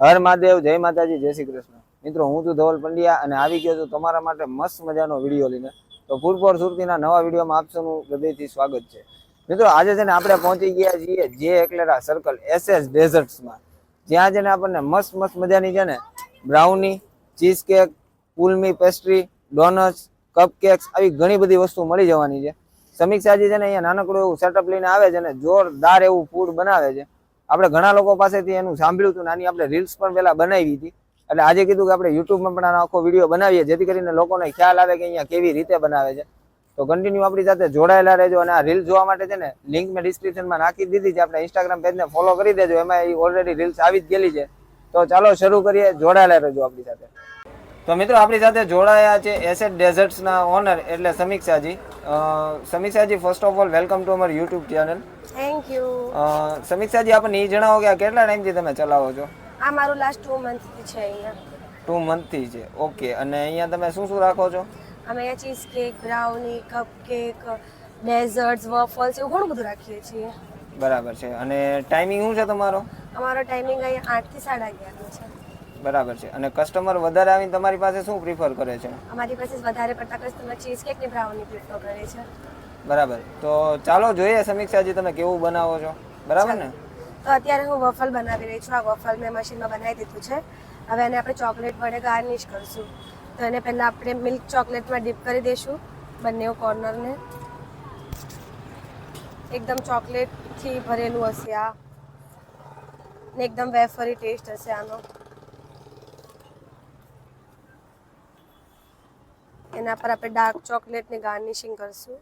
હર મહાદેવ, જય માતાજી, જય શ્રી કૃષ્ણ. મિત્રો, હું છું ધવલ પંડ્યા અને આવી ગયો છું તમારા માટે મસ્ત મજાનો વીડિયો લઈને. તો પૂરપોર સુરતીના નવા વિડીયોમાં આપ સૌનું હૃદયથી સ્વાગત છે. મિત્રો, આજે છે ને આપણે પહોંચી ગયા છીએ જે એકલેરા સર્કલ એસએસ ડેઝર્ટ્સમાં જ્યાં છે ને આપણને મસ્ત મસ્ત મજાની છે ને બ્રાઉની ચીઝ કેક પુલમી પેસ્ટ્રી ડોનટ્સ કપ કેક્સ આવી ઘણી બધી વસ્તુ મળી જવાની છે. સમીક્ષાજી છે ને અહીંયા નાનકડું એવું સેટઅપ લઈને આવે છે ને, જોરદાર એવું ફૂડ બનાવે છે. આપણે ઘણા લોકો પાસેથી એનું સાંભળ્યું હતું નાની આપણે રીલ્સ પણ પહેલાં બનાવી હતી. એટલે આજે કીધું કે આપણે યુટ્યુબમાં પણ આખો વીડિયો બનાવીએ, જેથી કરીને લોકોને ખ્યાલ આવે કે અહીંયા કેવી રીતે બનાવે છે. તો કન્ટિન્યુ આપણી સાથે જોડાયેલા રહેજો અને આ રીલ જોવા માટે છે ને લિંક મેં ડિસ્ક્રિપ્શનમાં નાખી દીધી છે. આપણે ઇન્સ્ટાગ્રામ પેજને ફોલો કરી દેજો. એમાં એ ઓલરેડી રીલ્સ આવી જ ગયેલી છે. તો ચાલો શરૂ કરીએ. જોડાયેલા રહેજો આપણી સાથે. તો મિત્રો, આપણી સાથે જોડાયા છે એસેટ ડેઝર્ટ્સના ઓનર એટલે Samikshaji. Samikshaji first of all welcome to Amar YouTube channel thank you Samikshaji આપણને એ જણાવો કે આ કેટલા ટાઈમથી તમે ચલાવો છો? આ મારું લાસ્ટ ટુ મંથથી છે અહીંયા. ટુ મંથથી છે. ઓકે અને અહીંયા તમે શું શું રાખો છો? અમે અહીંયા cheesecake brownie cupcake desserts waffles એવું ઘણું બધું રાખીએ છીએ. બરાબર છે. અને ટાઈમિંગ શું છે તમારો? અમારો ટાઈમિંગ અહીંયા આઠથી સાડા અગિયારનો છે. બરાબર છે. અને કસ્ટમર વધારે આવીને તમારી પાસે શું પ્રિફર કરે છે? અમારી પાસે વધારે પડતા કસ્ટમર ચીઝ કેક ને બ્રાઉની પ્રિફર કરે છે. બરાબર. તો ચાલો જોઈએ સમીક્ષાજી તમે કેવું બનાવો છો. બરાબર ને? તો અત્યારે હું વફલ બનાવી રહી છું. આ વફલ મેં મશીનમાં બનાવી દીધું છે. હવે એને આપણે ચોકલેટ વડે ગાર્નિશ કરશું. તો એને પહેલાં આપણે મિલ્ક ચોકલેટમાં ડીપ કરી દઈશું. બંને કોર્નરને એકદમ ચોકલેટથી ભરેલું હશે આ. ને એકદમ વેફરી ટેસ્ટ હશે આનો. એના પર આપણે ડાર્ક ચોકલેટની ગાર્નિશિંગ કરશું.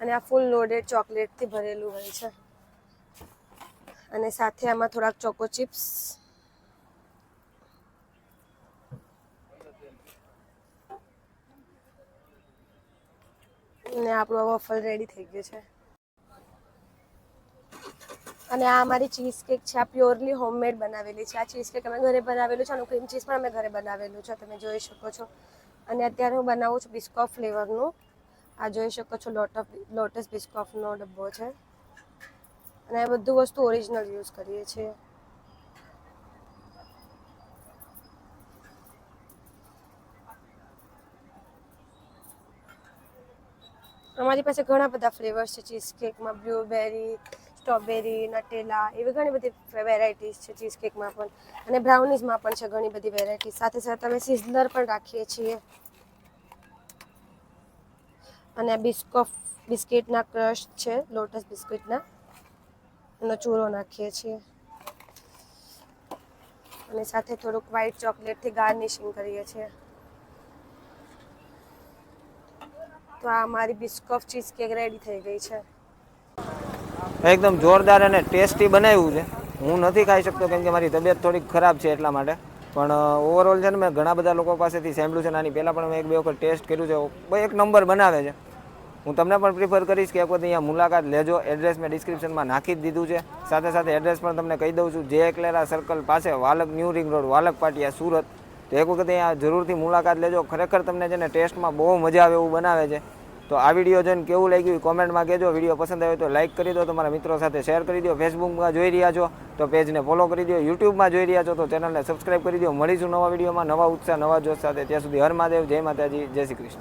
અને આ ફૂલ લોડેડ ચોકલેટથી ભરેલું હોય છે. અને સાથે આમાં થોડાક ચોકો ચિપ્સ ને આપણું વફલ રેડી થઈ ગયું છે. અને આ અમારી ચીઝ કેક છે, આ પ્યોરલી હોમમેડ બનાવેલી છે. આ ચીઝ કેક અમે ઘરે બનાવેલું છે અને ક્રીમ ચીઝ પણ અમે ઘરે બનાવેલું છે, તમે જોઈ શકો છો. અને અત્યારે હું બનાવું છું બિસ્કોફ ફ્લેવરનું આ જોઈ શકો છો લોટ લોટસ બિસ્કોફનો ડબ્બો છે. અને આ બધું વસ્તુ ઓરિજિનલ યુઝ કરીએ છીએ. અમારી પાસે ઘણા બધા ફ્લેવર્સ છે ચીઝ કેકમાં બ્લૂબેરી સ્ટ્રોબેરી નટેલા એવી ઘણી બધી વેરાયટીઝ છે ચીઝ કેકમાં પણ. અને બ્રાઉનીઝમાં પણ છે ઘણી બધી વેરાયટી સાથે સાથે અમે સિઝલર પણ રાખીએ છીએ. અને બિસ્કોફ બિસ્કિટના ક્રશ છે, લોટસ બિસ્કિટના. એનો ચૂરો નાખીએ છીએ. અને સાથે થોડુંક વ્હાઈટ ચોકલેટથી ગાર્નિશિંગ કરીએ છીએ. તો આ અમારી બિસ્કોફ ચીઝ કેક રેડી થઈ ગઈ છે. એકદમ જોરદાર અને ટેસ્ટી બનાવ્યું છે. હું નથી ખાઈ શકતો કેમ કે મારી તબિયત થોડીક ખરાબ છે એટલા માટે. પણ ઓવરઓલ છે ને, મેં ઘણા બધા લોકો પાસેથી સાંભળ્યું છે નાની પહેલાં પણ મેં એક બે વખત ટેસ્ટ કર્યું છે. એક નંબર બનાવે છે. હું તમને પણ પ્રિફર કરીશ કે એક વખત અહીંયા મુલાકાત લેજો. એડ્રેસ મેં ડિસ્ક્રિપ્શનમાં નાખી જ દીધું છે. સાથે સાથે એડ્રેસ પણ તમને કહી દઉં છું. જે એકલેરા સર્કલ પાસે Valak new ring road Valak Patiya, Surat. તો એક વખત અહીંયા જરૂરથી મુલાકાત લેજો. ખરેખર તમને છે ને ટેસ્ટમાં બહુ મજા આવે એવું બનાવે છે. તો આ વીડિયો જોઈને કેવું લાગ્યું કોમેન્ટમાં કહેજો. વીડિયો પસંદ આવ્યો તો લાઇક કરી દો. તમારા મિત્રો સાથે શેર કરી દો. ફેસબુકમાં જોઈ રહ્યા છો તો પેજને ફોલો કરી દો. યુટ્યુબમાં જોઈ રહ્યા છો તો ચેનલને સબસ્ક્રાઇબ કરી દો. મળીશું નવા વિડીયોમાં નવા ઉત્સાહ, નવા જોશ સાથે. ત્યાં સુધી હર મહાદેવ. જય માતાજી. જય શ્રી કૃષ્ણ.